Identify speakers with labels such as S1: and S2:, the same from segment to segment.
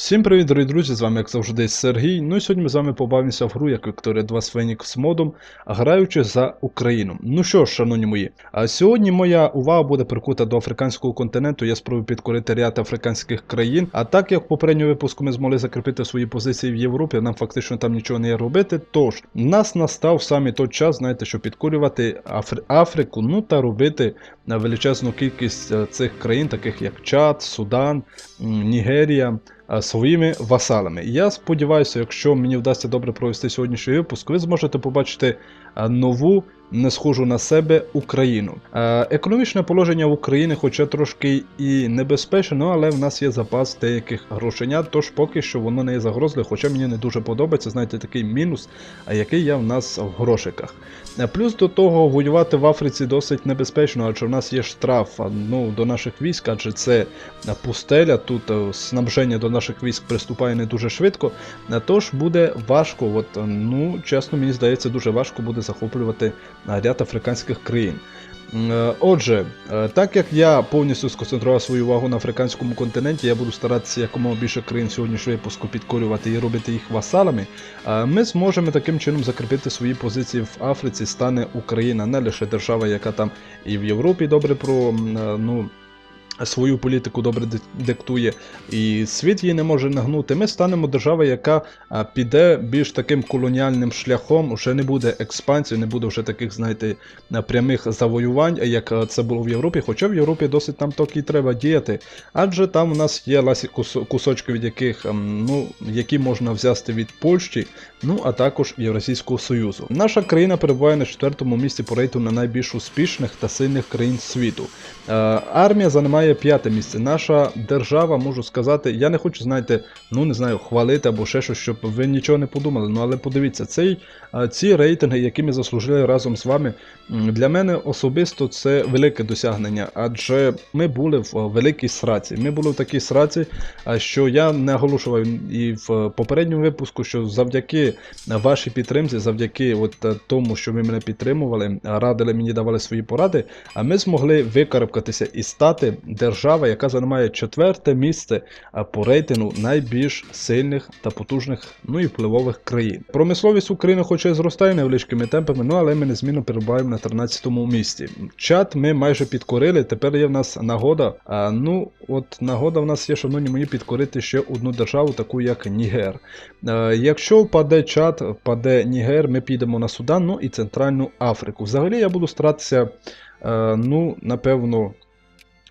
S1: Всім привіт, дорогі друзі! З вами, як завжди, Сергій. Ну і сьогодні ми з вами побавимося в гру, як Victoria 2 з Phoenix модом, граючи за Україну. Ну що ж, шановні мої, а сьогодні моя увага буде прикута до африканського континенту. Я спробую підкорити ряд африканських країн. А так як в попередньому випуску ми змогли закріпити свої позиції в Європі, нам фактично там нічого не є робити. Тож нас настав саме той час, знаєте, щоб підкорювати Афри... Африку, ну та робити величезну кількість е, цих країн, таких як Чад, Судан, Нігерія своїми васалами. Я сподіваюся, якщо мені вдасться добре провести сьогоднішній випуск, ви зможете побачити е, нову, не схожу на себе Україну. Е, Економічне положення в Україні, хоча трошки і небезпечне, ну, але в нас є запас деяких грошенят, тож поки що воно не є загрозливо, хоча мені не дуже подобається, знаєте, такий мінус, який є в нас в грошиках. Е, Плюс до того воювати в Африці досить небезпечно, адже в нас є штраф ну, до наших військ, адже це е, пустеля, тут снабження до наших військ приступає не дуже швидко. Тож буде важко, от, ну, чесно, мені здається, дуже важко буде захоплювати ряд африканських країн. Е, Отже, е, так як я повністю сконцентрував свою увагу на африканському континенті, я буду старатися якомога більше країн сьогоднішнього випуску підкорювати і робити їх васалами. е, Ми зможемо таким чином закріпити свої позиції в Африці, стане Україна не лише держава, яка там і в Європі добре про ну. Свою політику добре диктує, і світ її не може нагнути. Ми станемо державою, яка піде більш таким колоніальним шляхом. Вже не буде експансії, не буде вже таких, знаєте, прямих завоювань, як це було в Європі. Хоча в Європі досить нам так і треба діяти. Адже там у нас є кусочки, від яких ем, ну, які можна взяти від Польщі, ну а також Євразійського Союзу. Наша країна перебуває на четвертому місці по рейтингу на найбільш успішних та сильних країн світу. Е, армія займає п'яте місце. Наша держава, можу сказати, я не хочу, знаєте, ну не знаю, хвалити або ще щось, щоб ви нічого не подумали. Ну але подивіться, цей, ці рейтинги, які ми заслужили разом з вами, для мене особисто це велике досягнення, адже ми були в е, великій сраці. Ми були в такій сраці, що я не наголошував і в попередньому випуску, що завдяки вашій підтримці, завдяки от е, тому, що ви мене підтримували, радили мені давали свої поради, а ми змогли викарабкатися і стати держава, яка займає четверте місце по рейтингу найбільш сильних та потужних, ну і впливових країн. Промисловість України, хоча і зростає невеличкими темпами, ну але ми незмінно перебуваємо на 13-му місці. Чат ми майже підкорили. Тепер є в нас нагода. А, ну, от нагода в нас є, шановні мої, підкорити ще одну державу, таку як Нігер. Е, Якщо впаде чат, впаде Нігер, ми підемо на Судан, ну і Центральну Африку. Взагалі я буду старатися, е, ну, напевно,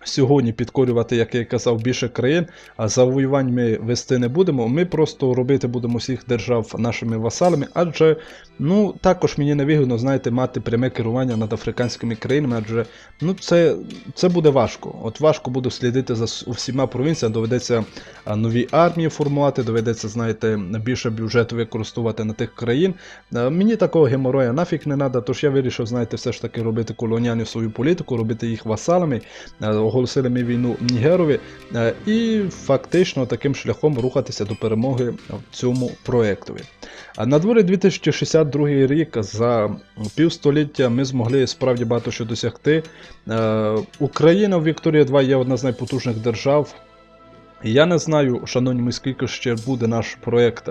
S1: сьогодні підкорювати, як я казав, більше країн, а завоювань ми вести не будемо. Ми просто робити будемо всіх держав нашими васалами, адже ну, також мені не вигідно, знаєте, мати пряме керування над африканськими країнами, адже ну, це, це буде важко. От важко буде слідити за всіма провінціями, доведеться нові армії формувати, доведеться, знаєте, більше бюджету використовувати на тих країн. Мені такого геморроя нафіг не треба, тож я вирішив, знаєте, все ж таки робити колоніальну свою політику, робити їх васалами, оголосили ми війну Нігерові е, і фактично таким шляхом рухатися до перемоги в цьому проєктові. На дворі 2062 рік за півстоліття ми змогли справді багато що досягти. Е, Україна в Вікторія 2 є одна з найпотужних держав. Я не знаю, шановні скільки ще буде наш проєкт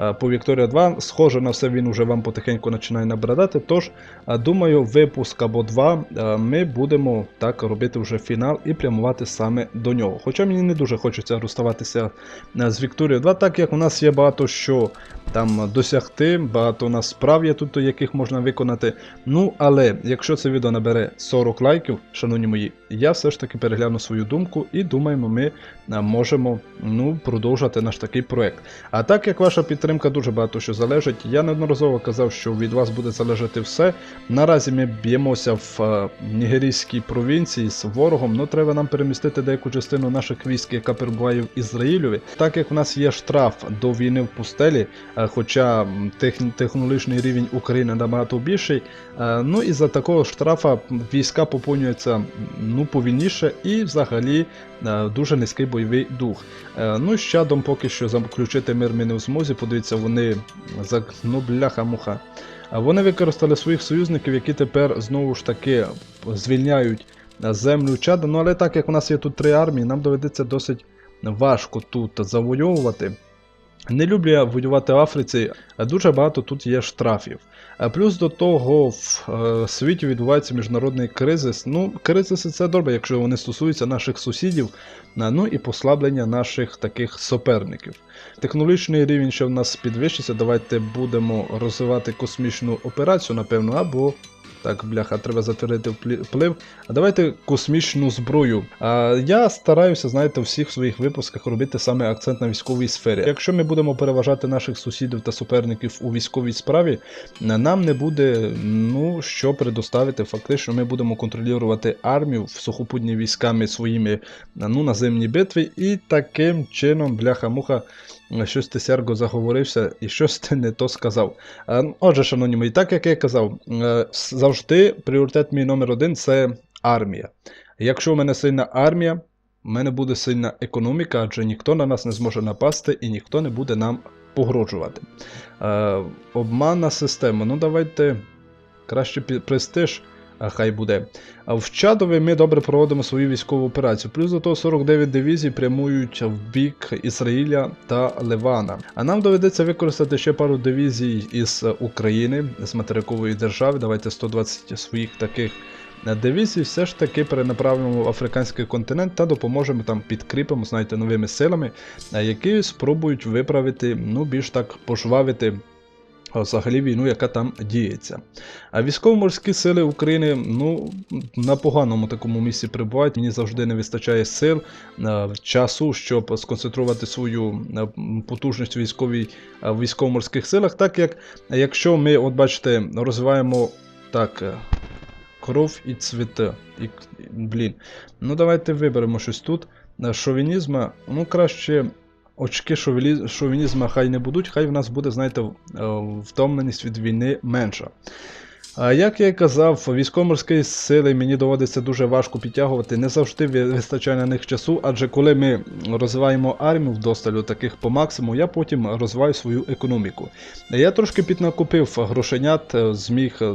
S1: е, по Вікторія 2. Схоже на все, він уже вам потихеньку починає набридати. Тож, е, думаю, випуск або два е, ми будемо так робити вже фінал і прямувати саме до нього. Хоча мені не дуже хочеться розставатися з Вікторією 2, так як у нас є багато що там досягти, багато у нас справ є тут, яких можна виконати. Ну, але якщо це відео набере 40 лайків, шановні мої, я все ж таки перегляну свою думку і думаємо, ми е, можемо ну, продовжувати наш такий проект. А так як ваша підтримка дуже багато що залежить, я неодноразово казав, що від вас буде залежати все. Наразі ми б'ємося в е, нігерійській провінції з ворогом, ну треба нам перемістити деяку частину наших військ, яка перебуває в Ізраїльові. Так як в нас є штраф до війни в пустелі, е, хоча тех- технологічний рівень України набагато більший, е, ну і за такого штрафа війська поповнюються ну, повільніше і взагалі е, дуже низький бойовий дух. Е, Ну, з чадом поки що заключити мир ми не в змозі. Подивіться, вони за ну, бляха-муха. Вони використали своїх союзників, які тепер знову ж таки звільняють е, землю чада. Ну але так як у нас є тут три армії, нам доведеться досить важко тут завойовувати. Не люблю я воювати в Африці, а дуже багато тут є штрафів. А плюс до того в е, світі відбувається міжнародний кризис. Ну, кризиси це добре, якщо вони стосуються наших сусідів, ну і послаблення наших таких суперників. Технологічний рівень ще в нас підвищиться. Давайте будемо розвивати космічну операцію, напевно, або. Так, бляха, треба затворити вплив. А давайте космічну зброю. А я стараюся, знаєте, у всіх своїх випусках робити саме акцент на військовій сфері. Якщо ми будемо переважати наших сусідів та суперників у військовій справі, нам не буде ну що предоставити. Фактично, ми будемо контролювати армію в сухопутні військами своїми ну, наземні битви, і таким чином, бляха-муха, щось ти Серго заговорився і щось ти не то сказав. Е, Отже, шановні мої, так як я казав, е, завжди пріоритет мій номер один це армія. Якщо в мене сильна армія, в мене буде сильна економіка, адже ніхто на нас не зможе напасти і ніхто не буде нам погрожувати. Е, обманна система. Ну давайте краще престиж. Хай буде. В Чадові ми добре проводимо свою військову операцію. Плюс до того 49 дивізій прямують в бік Ізраїля та Ливана. А нам доведеться використати ще пару дивізій із України, з материкової держави. Давайте 120 своїх таких дивізій все ж таки перенаправимо в африканський континент та допоможемо там підкріпимо, знаєте, новими силами, які спробують виправити, ну більш так пожвавити. Взагалі війну, яка там діється. А військово-морські сили України ну, на поганому такому місці перебувають. Мені завжди не вистачає сил, часу, щоб сконцентрувати свою потужність в військово-морських силах. Так як якщо ми, от бачите, розвиваємо так. е, Кров і цвіте. І, блін. Ну давайте виберемо щось тут. Шовінізма, ну краще очки шовінізма хай не будуть, хай в нас буде, знаєте, е, втомленість від війни менша. Як я і казав, військово-морські сили мені доводиться дуже важко підтягувати. Не завжди ви- вистачає на них часу, адже коли ми розвиваємо армію вдосталю таких по максимуму, я потім розвиваю свою економіку. Я трошки піднакупив грошенят, е, зміг е,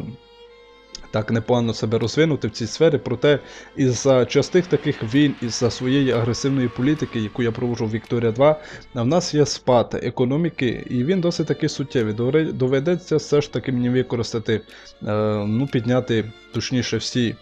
S1: так непогано себе розвинути в цій сфері, проте із-за частих таких війн, із-за своєї агресивної політики, яку я проводжу в Вікторія 2, в нас є спад економіки, і він досить таки суттєвий. Доведеться все ж таки мені використати, е, ну, підняти точніше всі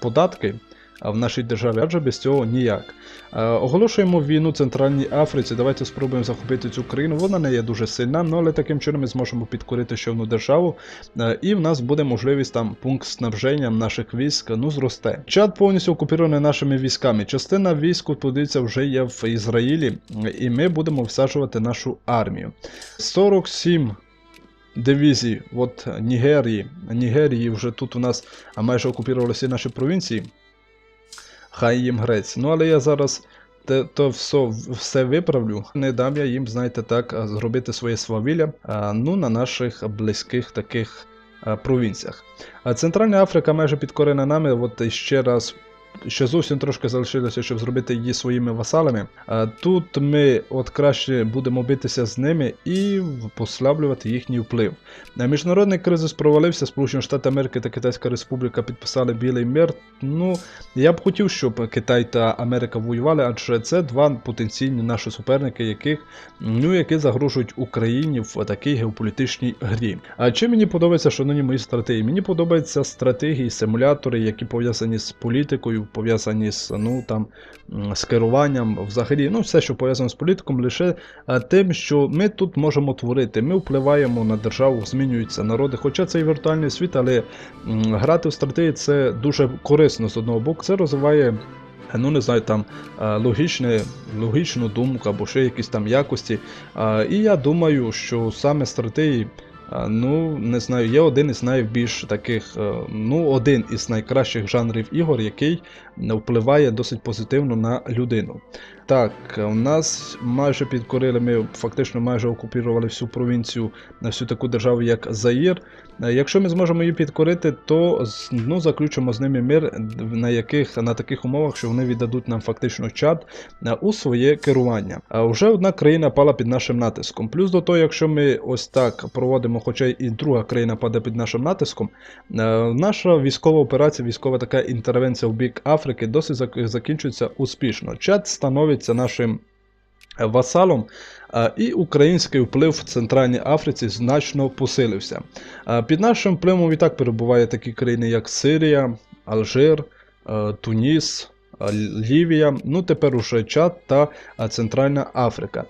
S1: податки в нашій державі, адже без цього ніяк. Е, Оголошуємо війну Центральній Африці. Давайте спробуємо захопити цю країну. Вона не є дуже сильна, ну, але таким чином ми зможемо підкорити ще одну державу, е, і в нас буде можливість там пункт снабження наших військ ну, зросте. Чад повністю окупований нашими військами. Частина військ, подивіться, вже є в Ізраїлі, і ми будемо всаджувати нашу армію. 47 дивізій, от Нігерії. Нігерії вже тут у нас майже окупували всі наші провінції. Хай їм грець. Ну але я зараз те, то все, все виправлю. Не дам я їм, знаєте, так, зробити своє свавілля а, ну, на наших близьких таких а, провінціях. Центральна Африка майже підкорена нами. От ще раз. Ще зовсім трошки залишилося, щоб зробити її своїми васалами. Тут ми от краще будемо битися з ними і послаблювати їхній вплив. Міжнародний кризис провалився. Сполучені Штати Америки та Китайська Республіка підписали білий мир. Ну я б хотів, щоб Китай та Америка воювали, адже це два потенційні наші суперники, яких ну які загрожують Україні в такій геополітичній грі. А чим мені подобається, шановні мої стратегії? Мені подобаються стратегії, симулятори, які пов'язані з політикою, пов'язані з ну там з керуванням, взагалі, ну все, що пов'язано з політиком, лише тим, що ми тут можемо творити. Ми впливаємо на державу, змінюються народи. Хоча це і віртуальний світ, але грати в стратегії це дуже корисно з одного боку. Це розвиває. Ну, не знаю, там е, логічне, логічну думку або ще якісь там якості. І я думаю, що саме стратегії, ну, не знаю, є один із найбільш таких, е, ну, один із найкращих жанрів ігор, який впливає досить позитивно на людину. Так, у нас майже підкорили, ми фактично майже окупували всю провінцію, всю таку державу, як Заїр. Е, Якщо ми зможемо її підкорити, то ну, заключимо з ними мир, на яких на таких умовах, що вони віддадуть нам фактично чат е, у своє керування. А вже одна країна пала під нашим натиском. Плюс до того, якщо ми ось так проводимо, хоча і друга країна паде під нашим натиском, е, наша військова операція, військова така інтервенція в бік Африки досить закінчується успішно. Чат становиться нашим васалом, і український вплив в Центральній Африці значно посилився. Під нашим впливом і так перебувають такі країни, як Сирія, Алжир, е, Туніс. Лівія, ну тепер уже Чад та Центральна Африка.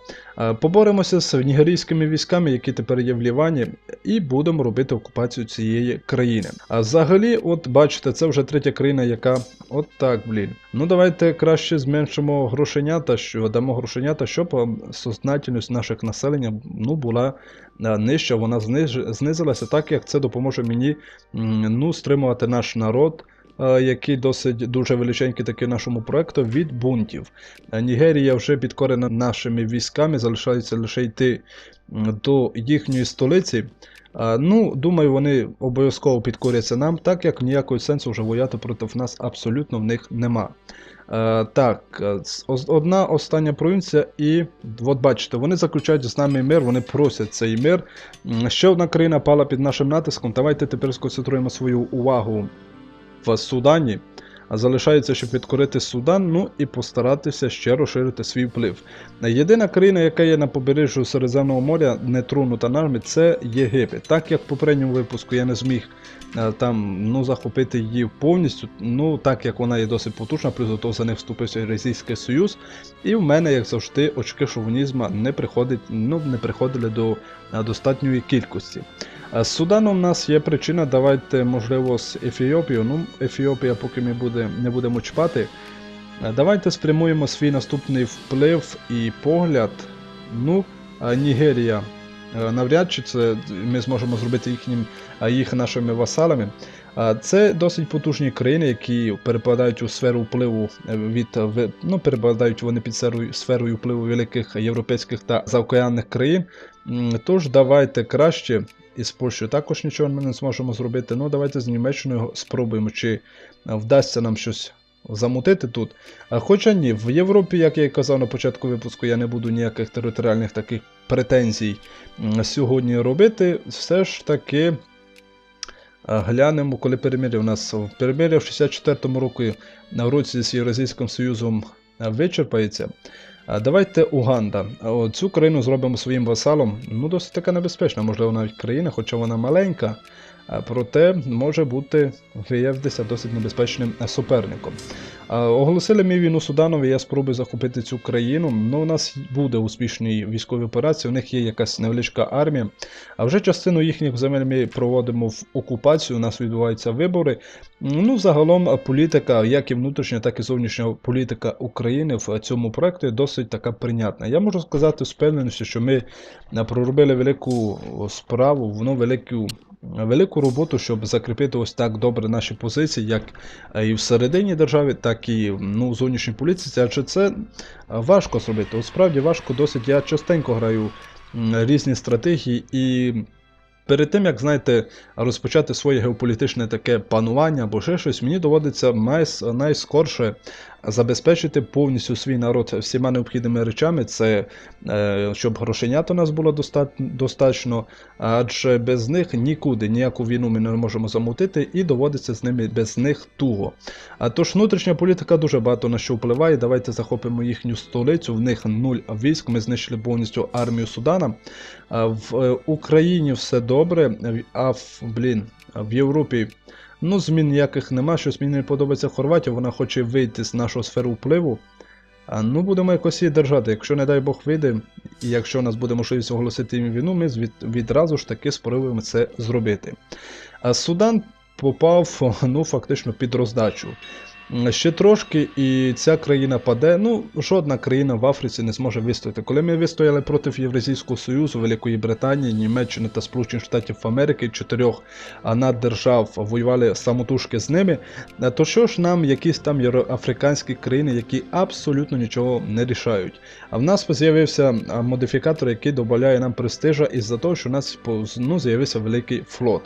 S1: Поборемося з нігерійськими військами, які тепер є в Лівані, і будемо робити окупацію цієї країни. А взагалі, от бачите, це вже третя країна, яка от так, блін. Ну давайте краще зменшимо грошенята, що дамо грошенята, щоб е, сознательність наших населення ну, була е, нижча, вона зниж- знизилася, так як це допоможе мені ну, стримувати наш народ. Е, Який досить дуже величенький такий нашому проекту від бунтів. Е, Нігерія вже підкорена нашими військами, залишається лише йти до їхньої столиці. Ну, думаю, вони обов'язково підкоряться нам, так як ніякого сенсу вже вояти проти нас абсолютно в них нема. Е, так, е, одна остання провінція, і от бачите, вони заключають з нами мир, вони просять цей мир. Ще одна країна пала під нашим натиском. Давайте тепер сконцентруємо свою увагу в Судані. А залишається, щоб підкорити Судан, ну і постаратися ще розширити свій вплив. Єдина країна, яка є на побережжю Середземного моря, не тронута нами, це Єгипет. Так як в попередньому випуску я не зміг е, там ну, захопити її повністю, ну так як вона є досить потужна, плюс до того за них вступився Російський Союз. І в мене, як завжди, очки шовінізму не приходить, ну, не приходили до е, достатньої кількості. З Суданом в нас є причина, давайте, можливо, з Ефіопією. Ну, Ефіопія, поки ми буде, не будемо чіпати. Е, Давайте спрямуємо свій наступний вплив і погляд. Ну, Нігерія. Навряд чи це ми зможемо зробити їхнім, їх нашими васалами. Це досить потужні країни, які перепадають у сферу впливу е, від е, ну, перепадають вони під сферою, сферою впливу великих європейських та заокеанних країн. Тож давайте краще із Польщею також нічого ми не зможемо зробити. Ну давайте з Німеччиною спробуємо, чи е, вдасться нам щось замутити тут. А Хоча ні, в Європі, як я і казав на початку випуску, я не буду ніяких територіальних таких претензій сьогодні робити. Все ж таки. Глянемо, коли перемир'я у нас в перемир'я в 64-му році на році з Євразійським Союзом вичерпається. Давайте Уганда. Цю країну зробимо своїм васалом. Ну, досить така небезпечна, можливо, навіть країна, хоча вона маленька, проте може бути виявитися досить небезпечним е, суперником. Оголосили ми війну Суданові, я спробую захопити цю країну. Ну, у нас буде успішні військові операції, у них є якась невеличка армія. А вже частину їхніх земель ми проводимо в окупацію, у нас відбуваються вибори. Ну, загалом, е, політика, як і внутрішня, так і зовнішня політика України в цьому проєкті досить така прийнятна. Я можу сказати з впевненістю, що ми е, проробили велику справу, ну, велику. Велику роботу, щоб закріпити ось так добре наші позиції, як е, і всередині держави, так і ну, в зовнішній політиці. Адже це е, важко зробити. От справді важко досить. Я частенько граю різні стратегії і. Перед тим, як знаєте, розпочати своє геополітичне таке панування або ще щось, мені доводиться найс, найскорше забезпечити повністю свій народ всіма необхідними речами. Це е, щоб грошенят у нас було достатньо, адже без них нікуди ніяку війну ми не можемо замутити, і доводиться з ними без них туго. А тож внутрішня політика дуже багато на що впливає. Давайте захопимо їхню столицю. В них нуль військ. Ми знищили повністю армію Судана. В е, Україні все добре, а в блін, в Європі. Ну, змін ніяких нема. Щось мені не подобається Хорватія, вона хоче вийти з нашого сферу впливу. А, ну, будемо якось її держати. Якщо, не дай Бог, вийде, і якщо у нас буде можливість оголосити їм війну, ми відразу ж таки спробуємо це зробити. А Судан попав ну, фактично під роздачу. Ще трошки, і ця країна паде. Ну, жодна країна в Африці не зможе вистояти. Коли ми вистояли проти Євразійського Союзу, Великої Британії, Німеччини та Сполучених Штатів Америки, чотирьох наддержав воювали самотужки з ними, то що ж нам якісь там євроафриканські країни, які абсолютно нічого не рішають. А в нас з'явився модифікатор, який додає нам престижа із-за того, що у нас ну, з'явився великий флот.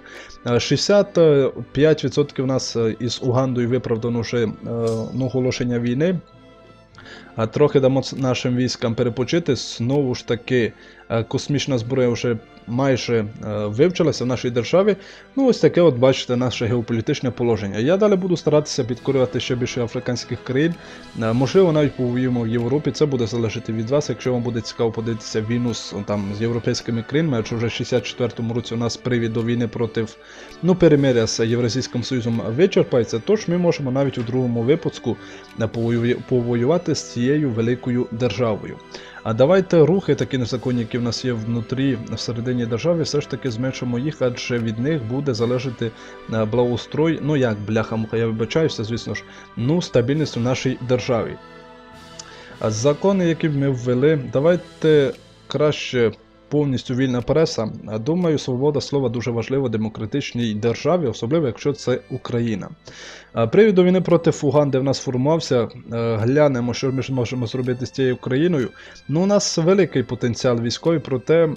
S1: Е, 65% у нас е, із Угандою виправдано вже ну, оголошення війни. А трохи дамо нашим військам перепочити. Знову ж таки, е, космічна зброя вже майже е, вивчилася в нашій державі. Ну, ось таке, от бачите, наше геополітичне положення. Я далі буду старатися підкорювати ще більше африканських країн. Е, Можливо, навіть повоюємо в Європі. Це буде залежати від вас. Якщо вам буде цікаво подивитися війну з там з європейськими країнами, адже вже в 64-му році у нас привід до війни проти ну, перемиря з Євразійським Союзом вичерпається, тож ми можемо навіть у другому випуску е, повоювати з цією великою державою. А давайте рухи такі незаконні, які в нас є внутрі всередині держави, все ж таки зменшимо їх, адже від них буде залежати е, благоустрой, ну як бляха-муха, я вибачаюся, звісно ж, ну стабільність у нашій державі. Закони, які ми ввели, давайте краще повністю вільна преса. Думаю, свобода слова дуже важлива демократичній державі, особливо якщо це Україна. Привід до війни проти Уганди в нас формувався. Е, Глянемо, що ми можемо зробити з цією Україною. Ну, у нас великий потенціал військовий, проте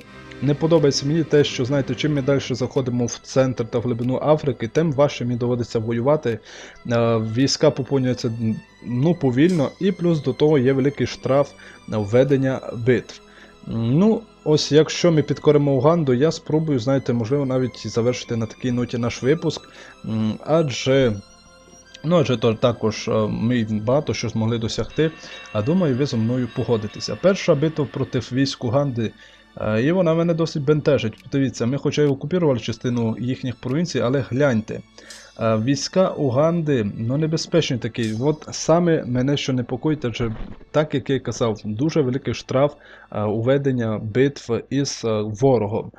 S1: не подобається мені те, що знаєте, чим ми далі заходимо в центр та в глибину Африки, тим важче мені доводиться воювати. Е, Війська поповнюються ну, повільно, і плюс до того є великий штраф на введення битв. Ну, ось якщо ми підкоримо Уганду, я спробую, знаєте, можливо, навіть завершити на такій ноті наш випуск, адже. Ну, адже то також е, ми багато що змогли досягти, а думаю, ви зі мною погодитеся. Перша битва проти військ Уганди, е, і вона мене досить бентежить. Подивіться, ми хоча й окупували частину їхніх провінцій, але гляньте. Е, Війська Уганди, ну небезпечні такі. От саме мене що непокоїть, адже так як я казав, дуже великий штраф е, у ведення битв із е, ворогом.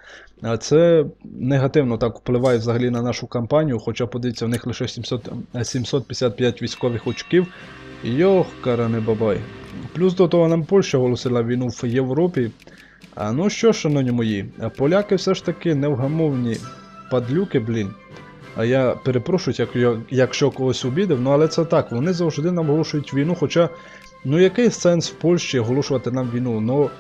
S1: Це негативно так впливає взагалі на нашу кампанію, хоча подивіться, в них лише 700, е, 755 військових очків. Йох, каране бабай. Плюс до того нам Польща оголосила війну в Європі. А ну що, шановні мої, поляки все ж таки невгамовні падлюки, блін. А я перепрошую, як, якщо когось обідав, ну але це так, вони завжди нам оголошують війну, хоча, ну який сенс в Польщі оголошувати нам війну? Ну,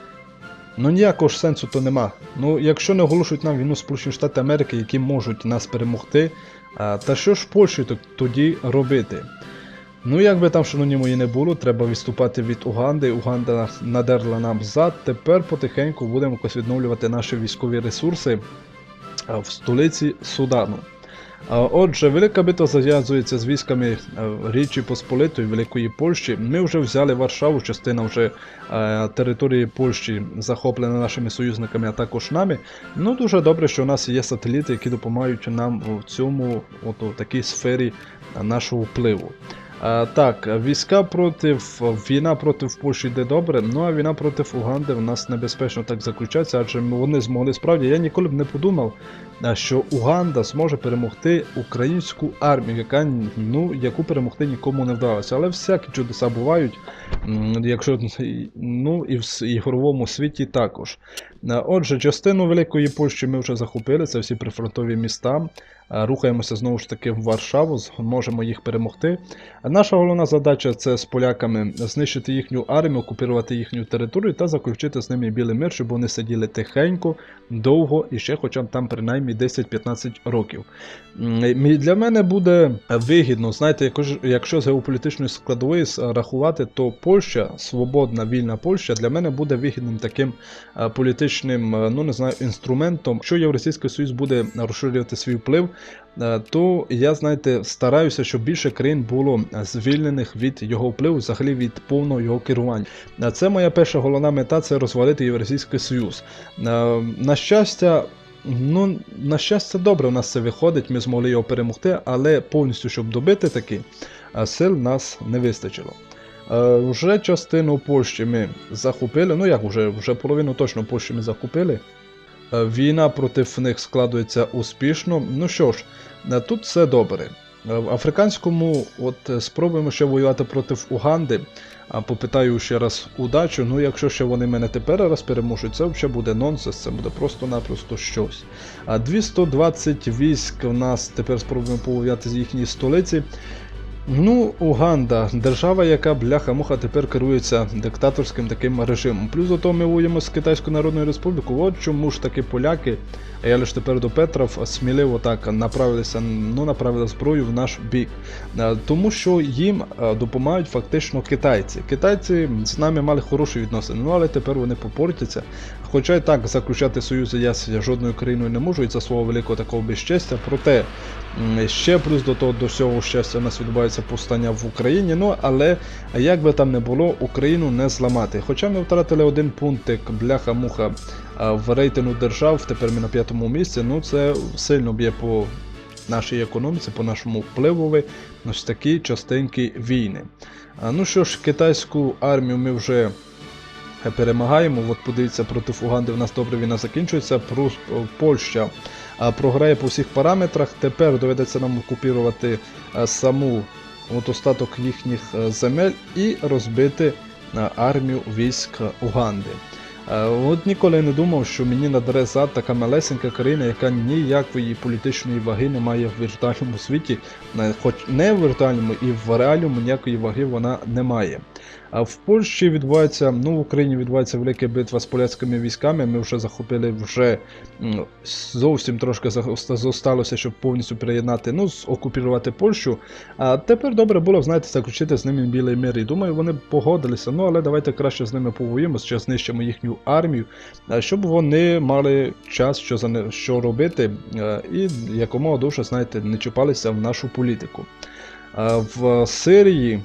S1: Ну ніякого ж сенсу то нема. Ну, якщо не оголошують нам війну Сполучені Штати Америки, які можуть нас перемогти, а, та що ж Польщі тоді робити? Ну, як би там, шановні мої, не було, треба відступати від Уганди. Уганда надерла нам зад. Тепер потихеньку будемо якось відновлювати наші військові ресурси в столиці Судану. Отже, велика битва зав'язується з військами е, Річі Посполитої Великої Польщі. Ми вже взяли Варшаву, частина вже е, території Польщі захоплена нашими союзниками, а також нами. Ну дуже добре, що у нас є сателіти, які допомагають нам в цьому, от, у такій сфері нашого впливу. А, так, війська проти війна проти Польщі йде добре. Ну а війна проти Уганди в нас небезпечно так заключається, адже вони змогли справді. Я ніколи б не подумав, що Уганда зможе перемогти українську армію, яка ну яку перемогти нікому не вдалося. Але всякі чудеса бувають. Якщо ну і в ігровому світі також. Отже, частину Великої Польщі ми вже захопили, це всі прифронтові міста. А, Рухаємося знову ж таки в Варшаву, зможемо їх перемогти. Наша головна задача це з поляками знищити їхню армію, окупувати їхню територію та заключити з ними білий мир, щоб вони сиділи тихенько, довго і ще хоча б там принаймні 10-15 років. Для мене буде вигідно, знаєте, якщо з геополітичної складової рахувати, то Польща, свободна вільна Польща, для мене буде вигідним таким е, політичним, е, ну не знаю, інструментом. Якщо Євросійський Союз буде розширювати свій вплив, е, то я, знаєте, стараюся, щоб більше країн було е, звільнених від його впливу, взагалі від повного його керування. Е, Це моя перша головна мета це розвалити Євросійський Союз. Е, На щастя. Ну, на щастя, добре, у нас це виходить, ми змогли його перемогти, але повністю, щоб добити таки, е, сил нас не вистачило. Е, Вже частину Польщі ми захопили, ну як вже, вже половину точно Польщі ми захопили. Е, Війна проти них складується успішно. Ну що ж, е, тут все добре. Е, В африканському, от спробуємо ще воювати проти Уганди. А попитаю ще раз удачу. Ну, якщо ще вони мене тепер раз переможуть, це взагалі буде нонсенс, це буде просто-напросто щось. А 220 військ в нас тепер спробуємо повоювати з їхньої столиці. Ну, Уганда, держава, яка бляха-муха тепер керується диктаторським таким режимом. Плюс до того ми воюємо з Китайською Народною Республікою. От чому ж таки поляки, а я лише тепер до Петров, сміливо так направилися, ну направили зброю в наш бік. Тому що їм допомагають фактично китайці. Китайці з нами мали хороші відносини, ну але тепер вони попортяться. Хоча і так заключати союзи я з жодною країною не можу і за свого великого такого безчестя. Проте ще плюс до того до всього щастя у нас відбувається повстання в Україні. Ну але як би там не було, Україну не зламати. Хоча ми втратили один пунктик бляха-муха в рейтингу держав, тепер ми на п'ятому місці. Ну це сильно б'є по нашій економіці, по нашому впливові ось такі частенькі війни. Ну що ж, китайську армію ми вже перемагаємо. От подивіться, проти Уганди в нас добре війна закінчується. Прус- Польща програє по всіх параметрах. Тепер доведеться нам окупірувати саму от остаток їхніх е, земель і розбити а, армію військ Уганди. Е, От ніколи не думав, що мені надаре зад така малесенька країна, яка ніякої політичної ваги не має в віртуальному світі, Е, хоч не в віртуальному і в реальному ніякої ваги вона не має. А в Польщі відбувається, ну в Україні відбувається велика битва з поляцькими військами. Ми вже захопили вже зовсім трошки зосталося, щоб повністю переєднати, ну, окупірувати Польщу. А тепер добре було, знаєте, заключити з ними білий мир. І думаю, вони погодилися. Ну але давайте краще з ними повоюємо, ще знищимо їхню армію, щоб вони мали час, що за що робити, е, і якомога довше, знаєте, не чіпалися в нашу політику. В Сирії.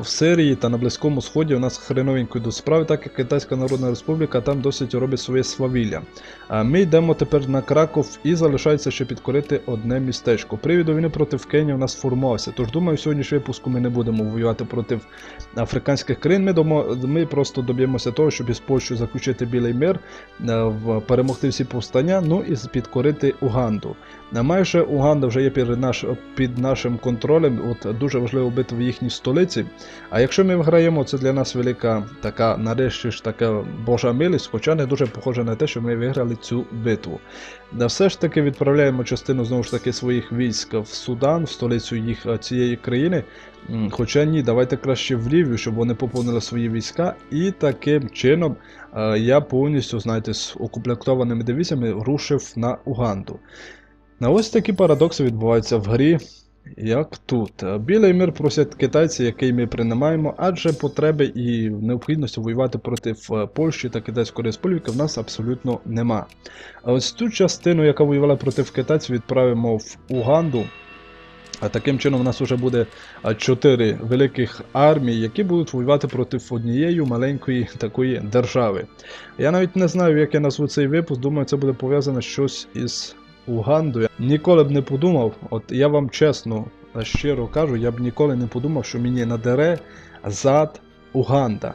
S1: В Сирії та на Близькому Сході у нас хреновенько йдуть справи, так як Китайська Народна Республіка там досить робить своє свавілля. А ми йдемо тепер на Краков і залишається ще підкорити одне містечко. Привід війни проти Кенії у нас формувався. Тож думаю, в сьогоднішньому випуску ми не будемо воювати проти африканських країн. Ми, домо, ми просто доб'ємося того, щоб із Польщею заключити білий мир, е, перемогти всі повстання, ну і підкорити Уганду. Майже Уганда вже є під, наш, під нашим контролем. От дуже важливо бити в їхній столиці. А якщо ми виграємо, це для нас велика така, нарешті ж така Божа милість, хоча не дуже похоже на те, що ми виграли цю битву. Да все ж таки відправляємо частину знову ж таки своїх військ в Судан, в столицю їх е, цієї країни. Хоча ні, давайте краще в Лівію, щоб вони поповнили свої війська, і таким чином е, я повністю, знаєте, з укомплектованими дивізіями рушив на Уганду. На ось такі парадокси відбуваються в грі. Як тут? Білий мир просять китайці, який ми приймаємо, адже потреби і необхідності воювати проти е, Польщі та Китайської Республіки в нас абсолютно нема. А ось цю частину, яка воювала проти китайців, відправимо в Уганду. А таким чином у нас вже буде а, чотири великих армії, які будуть воювати проти однієї маленької такої держави. Я навіть не знаю, як я назву цей випуск. Думаю, це буде пов'язане щось із Угандою. Ніколи б не подумав, от я вам чесно, щиро кажу, я б ніколи не подумав, що мені надере зад Уганда.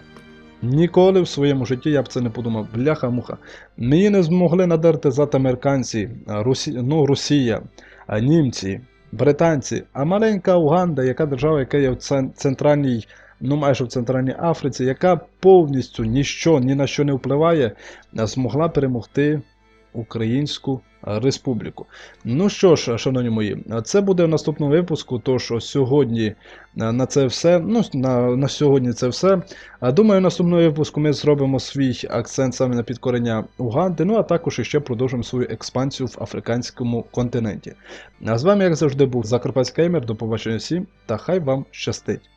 S1: Ніколи в своєму житті я б це не подумав. Бляха-муха. Мені не змогли надерти зад американці, Русі... ну, Росія, німці, британці, а маленька Уганда, яка держава, яка є в центральній, ну майже в центральній Африці, яка повністю ніщо, ні на що не впливає, змогла перемогти Українську Республіку. Ну що ж, шановні мої, це буде в наступному випуску. Тож сьогодні на це все. Ну, на, на сьогодні це все. Думаю, в наступному випуску ми зробимо свій акцент саме на підкорення Уганди, ну а також іще продовжимо свою експансію в африканському континенті. А з вами, як завжди, був Закарпатський Геймер. До побачення всім та хай вам щастить!